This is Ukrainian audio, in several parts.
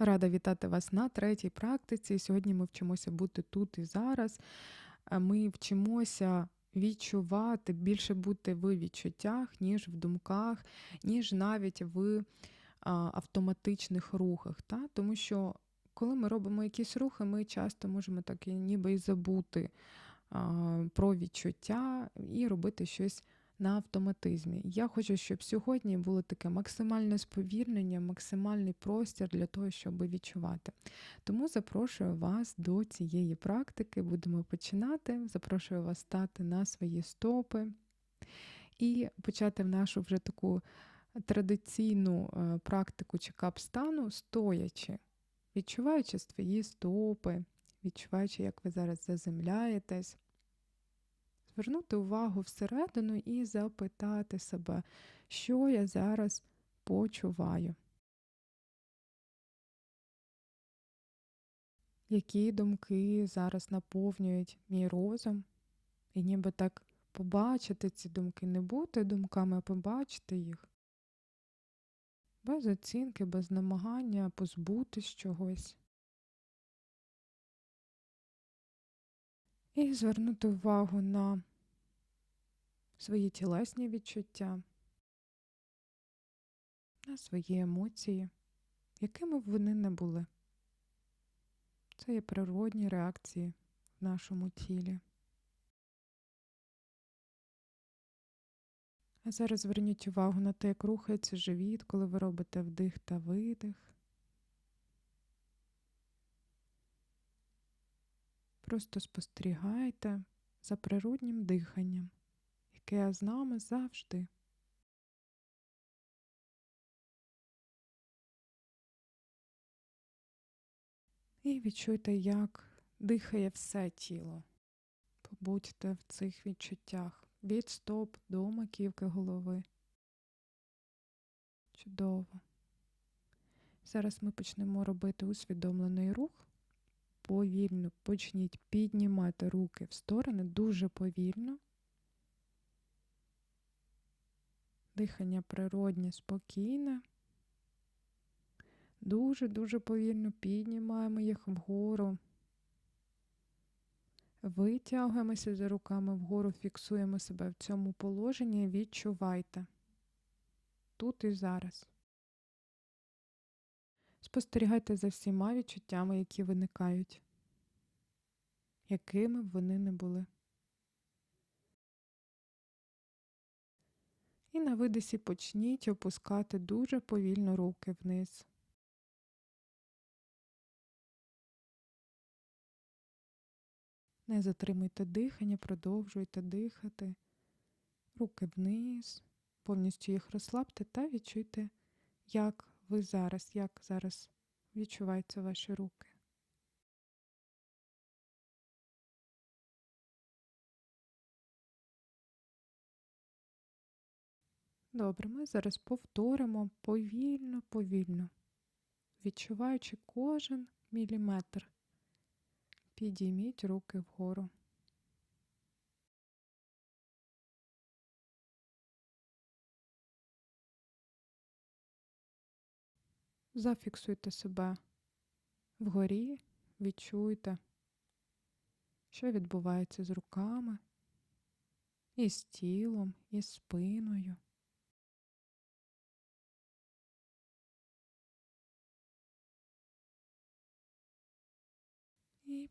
Рада вітати вас на третій практиці. Сьогодні ми вчимося бути тут і зараз. Е, Ми вчимося відчувати, більше бути в відчуттях, ніж в думках, ніж навіть в автоматичних рухах. Та? Тому що коли ми робимо якісь рухи, ми часто можемо так ніби і забути про відчуття і робити щось на автоматизмі. Я хочу, щоб сьогодні було таке максимальне сповільнення, максимальний простір для того, щоб відчувати. Тому запрошую вас до цієї практики. Будемо починати. Запрошую вас стати на свої стопи і почати в нашу вже таку традиційну е, практику чекап стану, стоячи, відчуваючи свої стопи, відчуваючи, як ви зараз заземляєтесь звернути увагу всередину і запитати себе, що я зараз почуваю. Які думки зараз наповнюють мій розум, і ніби так побачити ці думки, не бути думками, а побачити їх. Без оцінки, без намагання позбутись чогось. І звернути увагу на свої тілесні відчуття, на свої емоції, якими б вони не були. Це є природні реакції в нашому тілі. А зараз зверніть увагу на те, як рухається живіт, коли ви робите вдих та видих. Просто спостерігайте за природнім диханням, яке з нами завжди. І відчуйте, як дихає все тіло. Побудьте в цих відчуттях від стоп до маківки голови. Чудово. Зараз ми почнемо робити усвідомлений рух повільно почніть піднімати руки в сторони дуже повільно. Дихання природнє, спокійне. Дуже-дуже повільно піднімаємо їх вгору. Витягуємося за руками вгору, фіксуємо себе в цьому положенні відчувайте. Тут і зараз. Спостерігайте за всіма відчуттями, які виникають, якими б вони не були. І на видисі почніть опускати дуже повільно руки вниз. Не затримуйте дихання, продовжуйте дихати, руки вниз, повністю їх розслабте та відчуйте, як ви зараз, як зараз відчуваються ваші руки. Добре, ми зараз повторимо повільно, повільно, відчуваючи кожен міліметр. Підійміть руки вгору. Зафіксуйте себе вгорі, відчуйте, що відбувається з руками, і з тілом, і з спиною.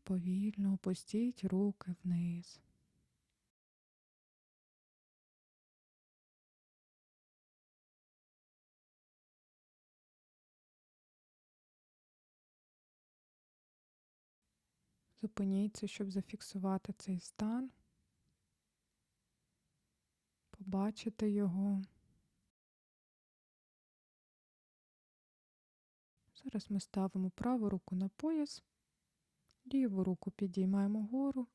Повільно опустіть руки вниз. Зупиніться, щоб зафіксувати цей стан, побачити його. Зараз ми ставимо праву руку на пояс, ліву руку підіймаємо вгору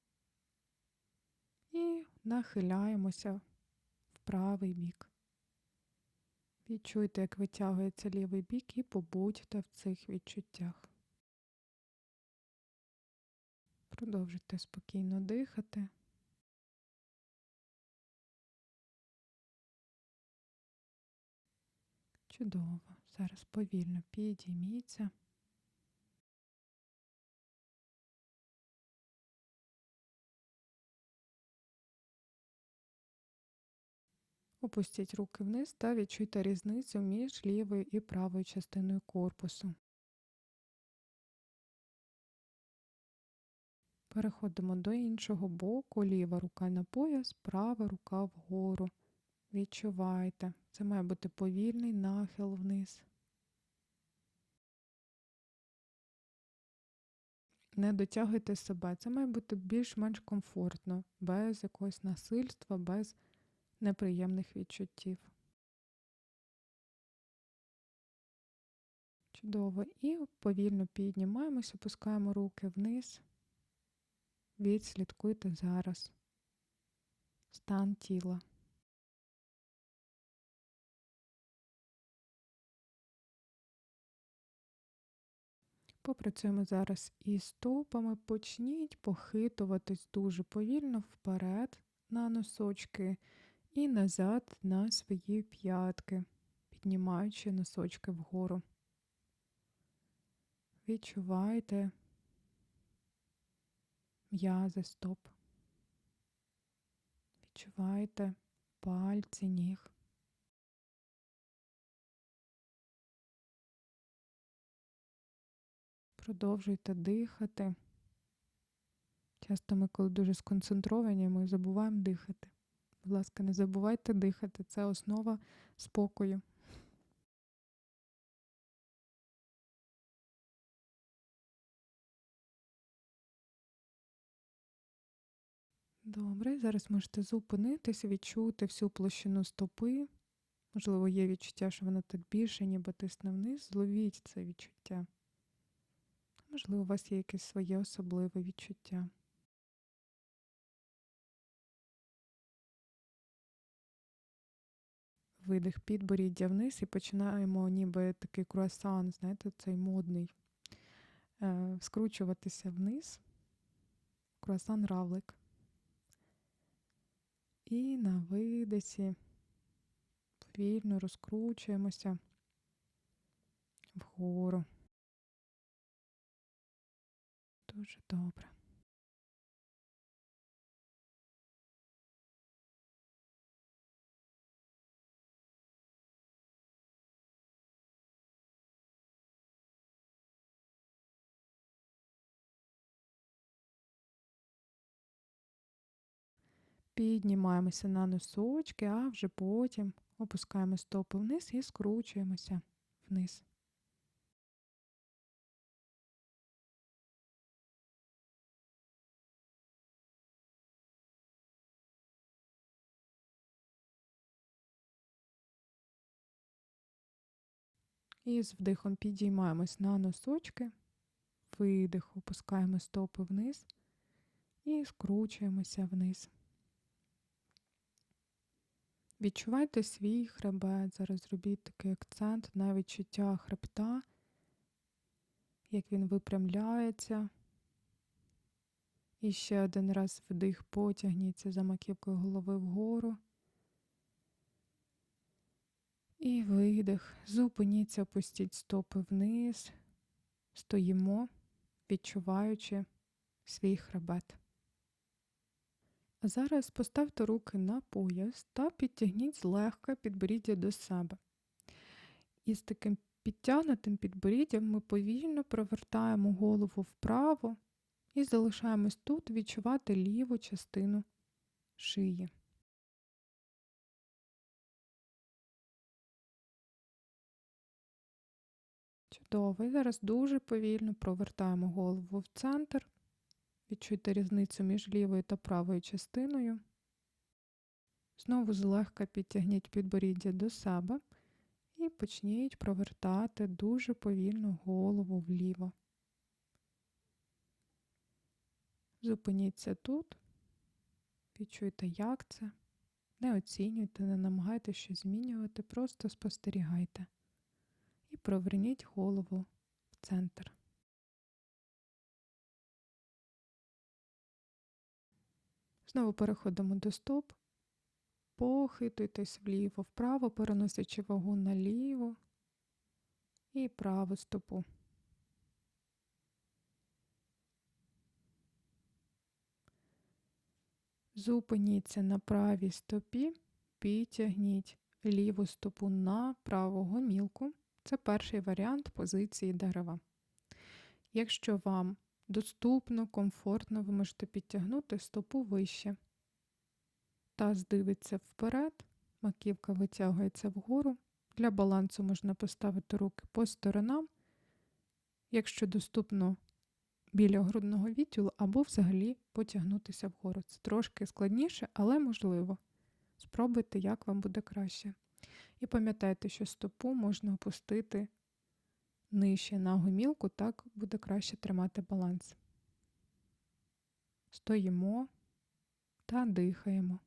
і нахиляємося в правий бік. Відчуйте, як витягується лівий бік, і побудьте в цих відчуттях. Продовжуйте спокійно дихати. Чудово. Зараз повільно підійміться Опустіть руки вниз та відчуйте різницю між лівою і правою частиною корпусу. Переходимо до іншого боку, ліва рука на пояс, права рука вгору. Відчувайте. Це має бути повільний нахил вниз. Не дотягуйте себе. Це має бути більш-менш комфортно, без якогось насильства, без неприємних відчуттів. Чудово. І повільно піднімаємося, опускаємо руки вниз. Відслідкуйте зараз стан тіла. Попрацюємо зараз із стопами. Почніть похитуватись дуже повільно вперед на носочки і назад на свої п'ятки, піднімаючи носочки вгору. Відчувайте м'язи стоп. Відчувайте пальці ніг. Продовжуйте дихати. Часто ми, коли дуже сконцентровані, ми забуваємо дихати. Будь ласка, не забувайте дихати, це основа спокою. Добре, зараз можете зупинитися, відчути всю площину стопи. Можливо, є відчуття, що воно так більше, ніби тисне вниз. Зловіть це відчуття. Можливо, у вас є якесь своє особливе відчуття. Видих підборіддя вниз і починаємо ніби такий круасан, знаєте, цей модний, е, скручуватися вниз, круасан равлик. І на видисі повільно розкручуємося вгору. Дуже добре. Піднімаємося на носочки, а вже потім опускаємо стопи вниз і скручуємося вниз. І з вдихом підіймаємось на носочки, видих, опускаємо стопи вниз і скручуємося вниз. Відчувайте свій хребет. Зараз зробіть такий акцент на відчуття хребта, як він випрямляється. І ще один раз вдих, потягніться за маківкою голови вгору. І видих. Зупиніться, опустіть стопи вниз. Стоїмо, відчуваючи свій хребет. Зараз поставте руки на пояс та підтягніть злегка підборіддя до себе. І з таким підтягнутим підборіддям ми повільно провертаємо голову вправо і залишаємось тут відчувати ліву частину шиї. Чудово. І зараз дуже повільно провертаємо голову в центр. Відчуйте різницю між лівою та правою частиною. Знову злегка підтягніть підборіддя до себе і почніть провертати дуже повільно голову вліво. Зупиніться тут, відчуйте, як це. Не оцінюйте, не намагайтеся щось змінювати, просто спостерігайте і проверніть голову в центр. Знову переходимо до стоп, похитуйтесь вліво, вправо, переносячи вагу наліво і праву стопу. Зупиніться на правій стопі, підтягніть ліву стопу на праву гомілку. Це перший варіант позиції дерева. Якщо вам доступно, комфортно, ви можете підтягнути стопу вище. Таз дивиться вперед, маківка витягується вгору. Для балансу можна поставити руки по сторонам, якщо доступно біля грудного відділу, або взагалі потягнутися вгору. Це трошки складніше, але можливо. Спробуйте, як вам буде краще. І пам'ятайте, що стопу можна опустити нижче на гомілку, так буде краще тримати баланс. Стоїмо та дихаємо.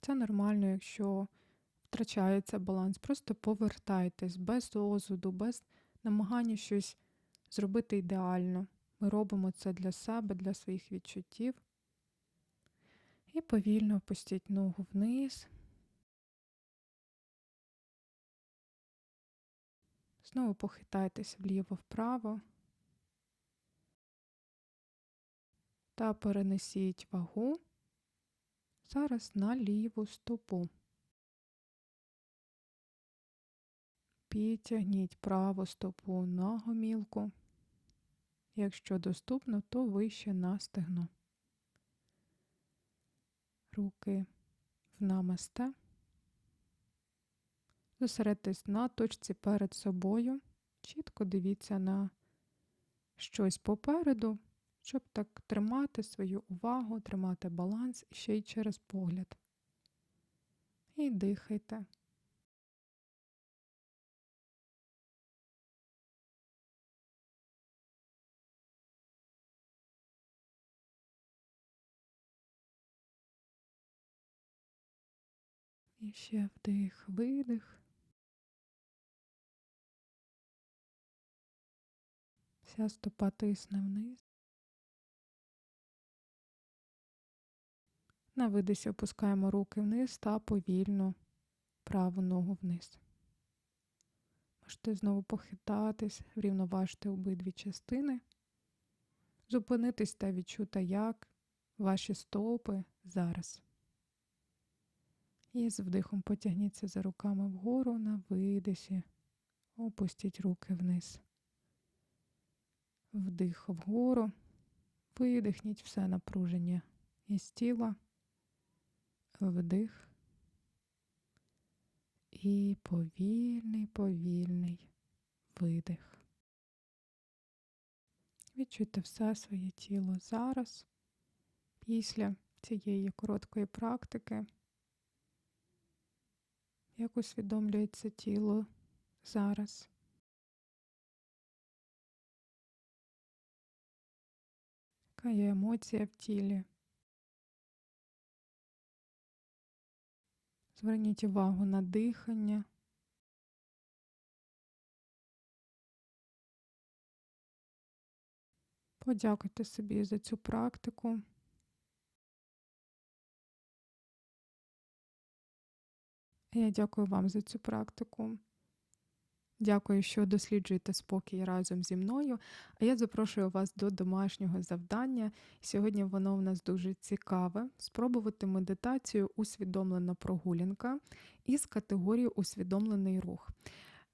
Це нормально, якщо втрачається баланс. Просто повертайтесь без озуду, без намагання щось зробити ідеально. Ми робимо це для себе, для своїх відчуттів. І повільно опустіть ногу вниз. Знову похитайтесь вліво-вправо. Та перенесіть вагу зараз на ліву стопу. Підтягніть праву стопу на гомілку. Якщо доступно, то вище на стегно. Руки в намасте. Зосередьтесь на точці перед собою. Чітко дивіться на щось попереду, щоб так тримати свою увагу, тримати баланс ще й через погляд. І дихайте. І ще вдих, видих. Вся стопа тисне вниз. На видисі опускаємо руки вниз та повільно праву ногу вниз. Можете знову похитатись, врівноважити обидві частини, зупинитись та відчути, як ваші стопи зараз. І з вдихом потягніться за руками вгору на видисі. Опустіть руки вниз. Вдих вгору. Видихніть все напруження із тіла. Вдих. І повільний, повільний видих. Відчуйте все своє тіло зараз, після цієї короткої практики як усвідомлюється тіло зараз. Яка є емоція в тілі? Зверніть увагу на дихання. Подякуйте собі за цю практику. Я дякую вам за цю практику. Дякую, що досліджуєте спокій разом зі мною. А я запрошую вас до домашнього завдання. Сьогодні воно в нас дуже цікаве: спробувати медитацію усвідомлена прогулянка із категорії усвідомлений рух.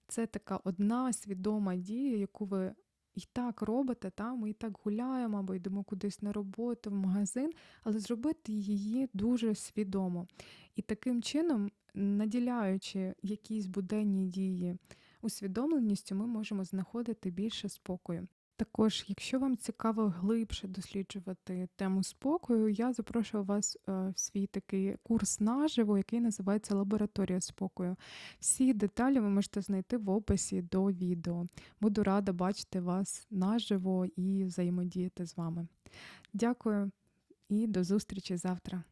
Це така одна свідома дія, яку ви і так робите, та? ми і так гуляємо або йдемо кудись на роботу, в магазин, але зробити її дуже свідомо. І таким чином, наділяючи якісь буденні дії усвідомленістю, ми можемо знаходити більше спокою. Також, якщо вам цікаво глибше досліджувати тему спокою, я запрошую вас е, в свій такий курс наживо, який називається Лабораторія спокою. Всі деталі ви можете знайти в описі до відео. Буду рада бачити вас наживо і взаємодіяти з вами. Дякую і до зустрічі завтра.